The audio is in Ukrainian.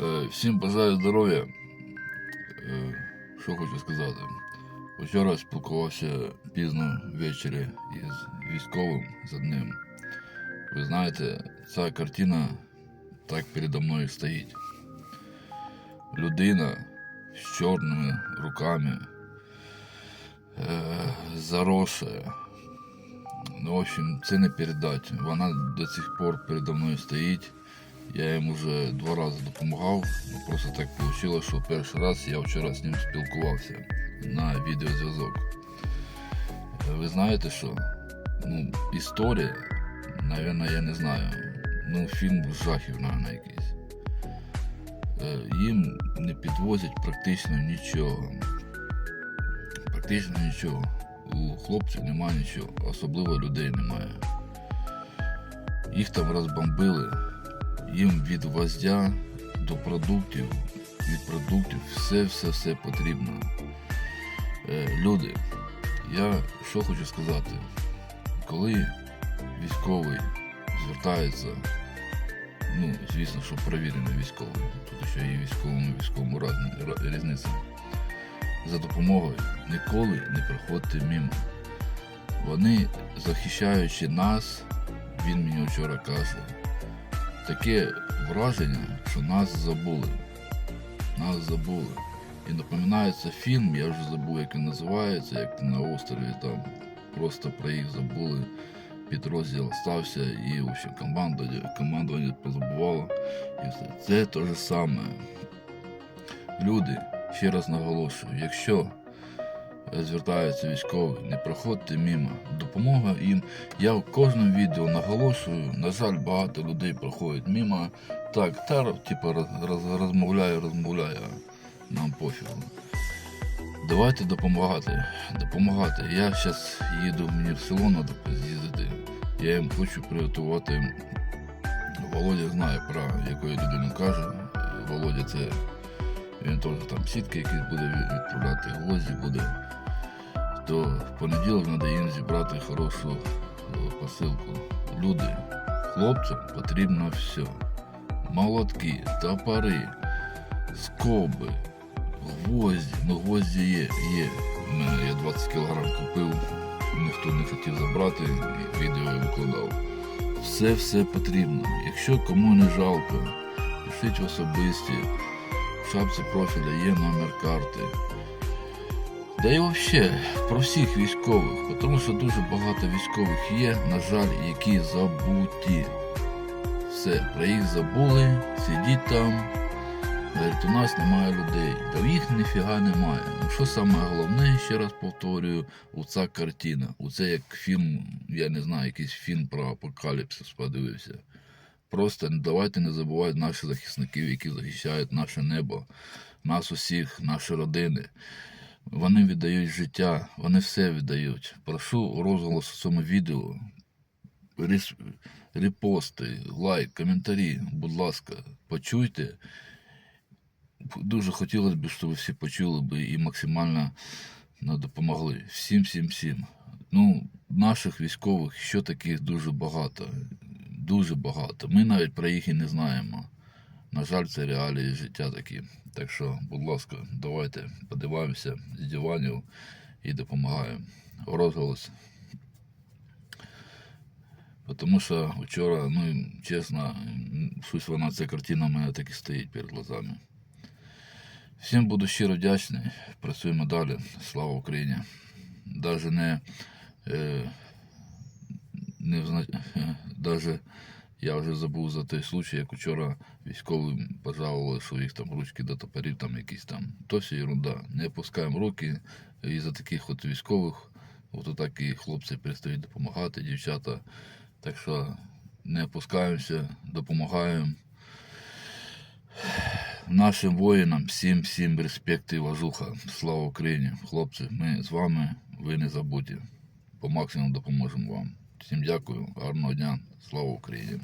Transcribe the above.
Е, Всім бажаю здоров'я. Е, Що хочу сказати. Вчора спілкувався пізно ввечері із військовим з одним. Ви знаєте, ця картина так передо мною стоїть. Людина з чорними руками, е, заросша. Ну, в общем, це не передати. Вона до сих пор передо мною стоїть. Я їм вже два рази допомагав. Ну, Просто так вийшло, що перший раз я вчора з ним спілкувався на відеозв'язок. Е, Ви знаєте що? Ну, історія, навіть я не знаю. Ну, фільм жахів, мабуть, якийсь. Е, Їм не підвозять практично нічого. Практично нічого. У хлопців немає нічого, особливо людей немає. Їх там розбомбили, їм від гвоздя до продуктів, від продуктів все-все-все потрібно. Е, люди, я що хочу сказати, коли військовий звертається, ну, звісно, що перевірений військовий, тут ще є військовому військовому різниця. За допомогою ніколи не проходьте мимо. Вони, захищаючи нас, він мені вчора каже, таке враження, що нас забули. Нас забули. І напоминається фільм, я вже забув, як він називається, як на острові там просто про їх забули. Підрозділ стався і общем, командування, командування позабувало. І все. Це те саме. Люди, ще раз наголошую, якщо звертаються військові, не проходьте мимо. Допомога їм. Я в кожному відео наголошую, на жаль, багато людей проходять мимо. Так, та типу, роз, роз- розмовляю, розмовляю, нам пофігу. Давайте допомагати. Допомагати. Я зараз їду, мені в село треба з'їздити. Я їм хочу приготувати. Володя знає про якої людини каже. Володя це він теж там сітки якісь буде відправляти, гвозді буде. То в понеділок треба їм зібрати хорошу е, посилку. Люди, хлопцям потрібно все. Молотки, топори, скоби, гвозді. Ну гвозді є, є. У мене я 20 кг купив, ніхто не хотів забрати, і відео викладав. Все все потрібно. Якщо кому не жалко, пишіть особисті. В шапці профіля є номер карти. Да і взагалі про всіх військових, тому що дуже багато військових є, на жаль, які забуті. Все, про їх забули, сидіть там. Говорить, у нас немає людей. Та їх ніфіга немає. Ну що саме головне, ще раз повторюю, оця картина. Оце як фільм, я не знаю, якийсь фільм про апокаліпсис подивився. Просто давайте не забувати наших захисників, які захищають наше небо, нас усіх, наші родини. Вони віддають життя, вони все віддають. Прошу розголос цьому відео. Репости, лайк, коментарі, будь ласка, почуйте. Дуже хотілося б, щоб ви всі почули би і максимально ну, допомогли. Всім, всім, всім. Ну, наших військових що таких дуже багато. Дуже багато. Ми навіть про їх і не знаємо. На жаль, це реалії життя такі. Так що, будь ласка, давайте подиваємося з диванів і допомагаємо. Розголос. Тому що вчора, ну чесно, щось вона ця картина в мене так і стоїть перед глазами. Всім буду щиро вдячний. Працюємо далі. Слава Україні. Даже не, е, не взна... даже я вже забув за той случай, як вчора військовим пожалували, що їх там ручки до топорів, там якісь там. То все ерунда. Не опускаємо руки. І за таких от військових, от так і хлопці перестають допомагати, дівчата. Так що не опускаємося, допомагаємо нашим воїнам всім, всім респект і важуха. Слава Україні! Хлопці, ми з вами, ви не забудьте. По максимуму допоможемо вам. Всім дякую, гарного дня, слава Україні!